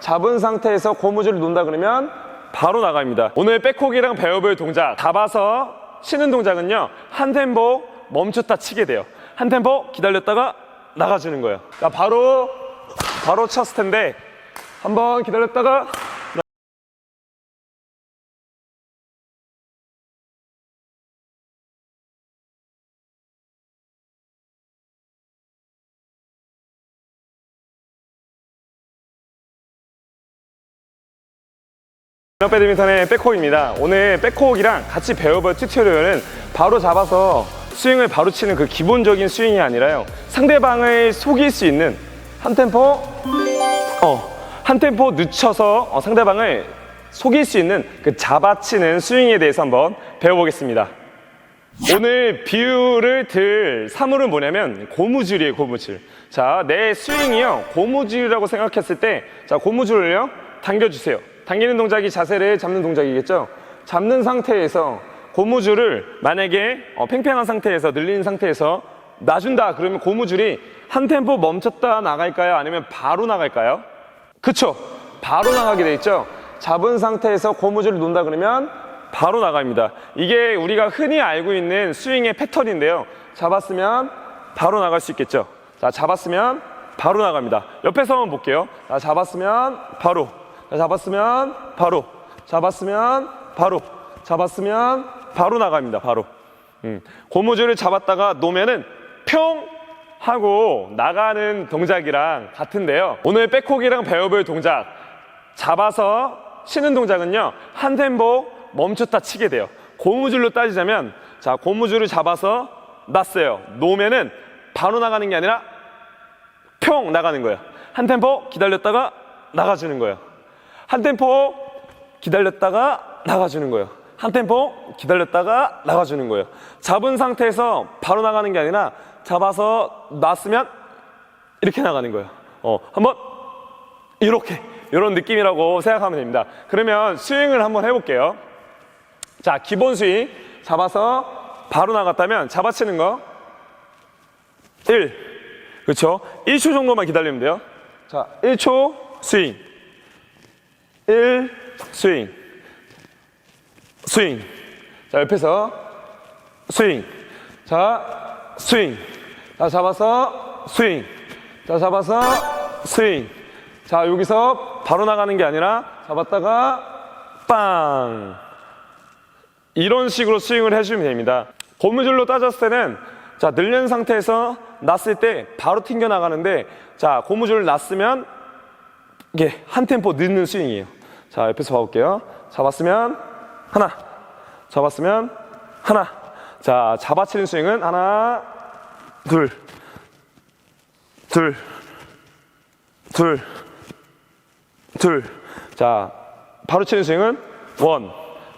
잡은 상태에서 고무줄을 놓는다 그러면 바로 나갑니다. 오늘 백호기랑 배워볼 동작 잡아서 치는 동작은요. 한 템포 멈췄다 치게 돼요. 한 템포 기다렸다가 나가주는 거예요. 자, 바로 바로 쳤을 텐데 한번 기다렸다가 배드민턴의 백호입니다. 오늘 백호기랑 같이 배워볼 튜토리얼은 바로 잡아서 스윙을 바로 치는 그 기본적인 스윙이 아니라요. 상대방을 속일 수 있는 한 템포, 어, 한 템포 늦춰서 어, 상대방을 속일 수 있는 그 잡아치는 스윙에 대해서 한번 배워보겠습니다. 오늘 비유를 들 사물은 뭐냐면 고무줄이에요, 고무줄. 자, 내 스윙이요, 고무줄이라고 생각했을 때, 자, 고무줄을요, 당겨주세요. 당기는 동작이 자세를 잡는 동작이겠죠? 잡는 상태에서 고무줄을 만약에 어, 팽팽한 상태에서, 늘린 상태에서 놔준다, 그러면 고무줄이 한 템포 멈췄다 나갈까요? 아니면 바로 나갈까요? 그쵸? 바로 나가게 돼 있죠? 잡은 상태에서 고무줄을 놓는다 그러면 바로 나갑니다. 이게 우리가 흔히 알고 있는 스윙의 패턴인데요. 잡았으면 바로 나갈 수 있겠죠. 자, 잡았으면 바로 나갑니다. 옆에서 한번 볼게요. 자, 잡았으면 바로. 자, 잡았으면 바로. 잡았으면 바로. 잡았으면 바로 나갑니다. 바로. 음. 고무줄을 잡았다가 놓으면은 평 하고 나가는 동작이랑 같은데요. 오늘 백호기랑 배워볼 동작 잡아서 치는 동작은요 한 템포 멈췄다 치게 돼요. 고무줄로 따지자면 자 고무줄을 잡아서 놨어요. 놓으면은 바로 나가는 게 아니라 평 나가는 거예요. 한 템포 기다렸다가 나가주는 거예요. 한 템포 기다렸다가 나가주는 거예요. 한 템포 기다렸다가 나가주는 거예요. 잡은 상태에서 바로 나가는 게 아니라 잡아서 놨으면 이렇게 나가는 거예요. 어, 한번 이렇게 이런 느낌이라고 생각하면 됩니다. 그러면 스윙을 한번 해볼게요. 자, 기본 스윙 잡아서 바로 나갔다면 잡아치는 거 1. 그렇죠? 1초 정도만 기다리면 돼요. 자, 1초 스윙. 1 스윙. 스윙. 자, 옆에서 스윙. 자, 스윙. 자, 잡아서 스윙. 자, 잡아서 스윙. 자, 여기서 바로 나가는 게 아니라 잡았다가 빵. 이런 식으로 스윙을 해주면 됩니다. 고무줄로 따졌을 때는 자, 늘린 상태에서 놨을 때 바로 튕겨 나가는데 자, 고무줄을 놨으면 이게 한 템포 늦는 스윙이에요. 자, 옆에서 봐볼게요. 잡았으면 하나. 잡았으면 하나. 자, 잡아치는 스윙은 하나, 둘, 둘, 둘, 둘. 자, 바로 치는 스윙은 원.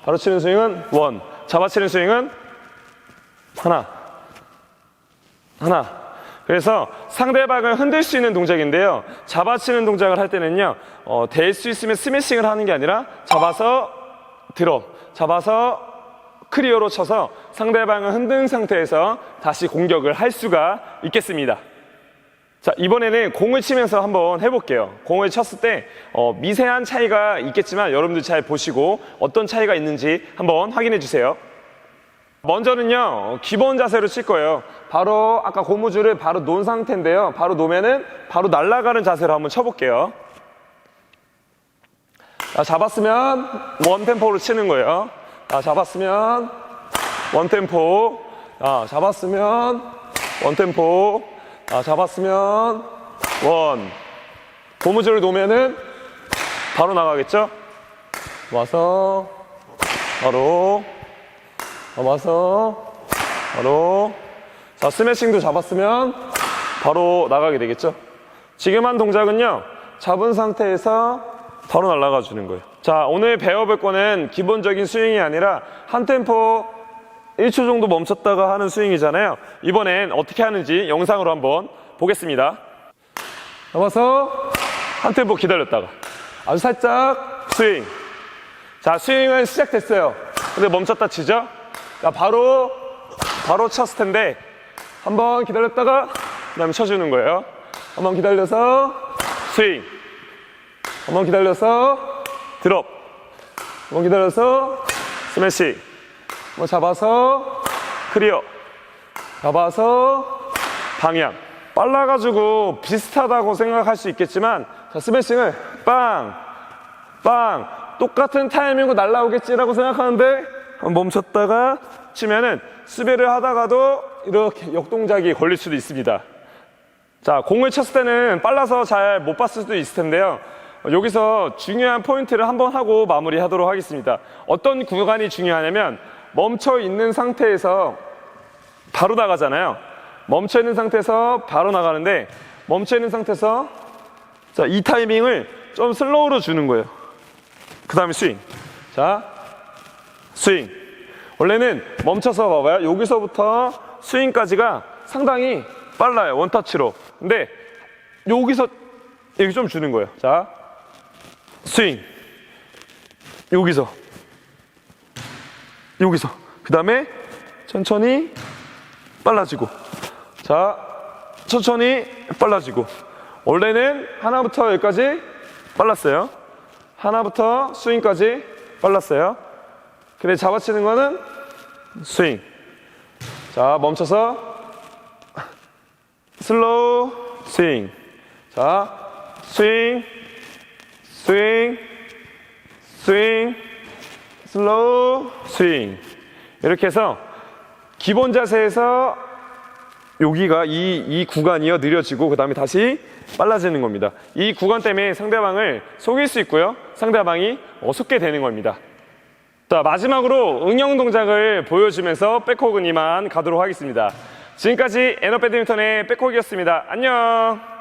바로 치는 스윙은 원. 잡아치는 스윙은 하나. 하나. 그래서 상대방을 흔들 수 있는 동작인데요. 잡아치는 동작을 할 때는요, 어, 될 수 있으면 스매싱을 하는 게 아니라 잡아서 들어. 잡아서 크리어로 쳐서 상대방을 흔든 상태에서 다시 공격을 할 수가 있겠습니다. 자, 이번에는 공을 치면서 한번 해볼게요. 공을 쳤을 때 어, 미세한 차이가 있겠지만 여러분들 잘 보시고 어떤 차이가 있는지 한번 확인해 주세요. 먼저는요, 기본 자세로 칠 거예요. 바로 아까 고무줄을 바로 놓은 상태인데요. 바로 놓으면은 바로 날아가는 자세로 한번 쳐볼게요. 자, 잡았으면 원 템포로 치는 거예요. 자, 잡았으면 원 템포. 자, 잡았으면 원 템포. 자, 잡았으면 원. 고무줄을 놓으면은 바로 나가겠죠? 와서 바로 와서 바로 자 스매싱도 잡았으면 바로 나가게 되겠죠? 지금 한 동작은요 잡은 상태에서 바로 날아가 주는 거예요. 자 오늘 배워볼 거는 기본적인 스윙이 아니라 한 템포 1초 정도 멈췄다가 하는 스윙이잖아요. 이번엔 어떻게 하는지 영상으로 한번 보겠습니다. 잡아서 한 템포 기다렸다가 아주 살짝 스윙. 자 스윙은 시작됐어요. 근데 멈췄다 치죠? 자 바로 바로 쳤을 텐데 한 번 기다렸다가 그다음에 쳐주는 거예요. 한 번 기다려서 스윙. 한 번 기다려서 드롭. 한 번 기다려서 스매시. 한번 잡아서 클리어. 잡아서 방향. 빨라가지고 비슷하다고 생각할 수 있겠지만 자, 스매싱을 빵, 빵 똑같은 타이밍으로 날라오겠지라고 생각하는데 멈췄다가 치면은 수비를 하다가도 이렇게 역동작이 걸릴 수도 있습니다. 자, 공을 쳤을 때는 빨라서 잘 못 봤을 수도 있을 텐데요. 어, 여기서 중요한 포인트를 한번 하고 마무리하도록 하겠습니다. 어떤 구간이 중요하냐면 멈춰 있는 상태에서 바로 나가잖아요. 멈춰 있는 상태에서 바로 나가는데 멈춰 있는 상태에서 자, 이 타이밍을 좀 슬로우로 주는 거예요. 그 다음에 스윙. 자, 스윙. 원래는 멈춰서 봐봐요. 여기서부터 스윙까지가 상당히 빨라요. 원터치로. 근데 여기서 여기 좀 주는 거예요. 자, 스윙. 여기서. 여기서. 그 다음에 천천히 빨라지고. 자, 천천히 빨라지고. 원래는 하나부터 여기까지 빨랐어요. 하나부터 스윙까지 빨랐어요. 근데 잡아치는 거는 스윙. 자, 멈춰서 슬로우 스윙. 자, 스윙, 스윙, 스윙, 슬로우 스윙. 이렇게 해서 기본 자세에서 여기가 이, 이 구간이요 느려지고 그 다음에 다시 빨라지는 겁니다. 이 구간 때문에 상대방을 속일 수 있고요. 상대방이 어숙게 되는 겁니다. 자 마지막으로 응용 동작을 보여주면서 백호근 이만 가도록 하겠습니다. 지금까지 에너 배드민턴의 백호기였습니다. 안녕.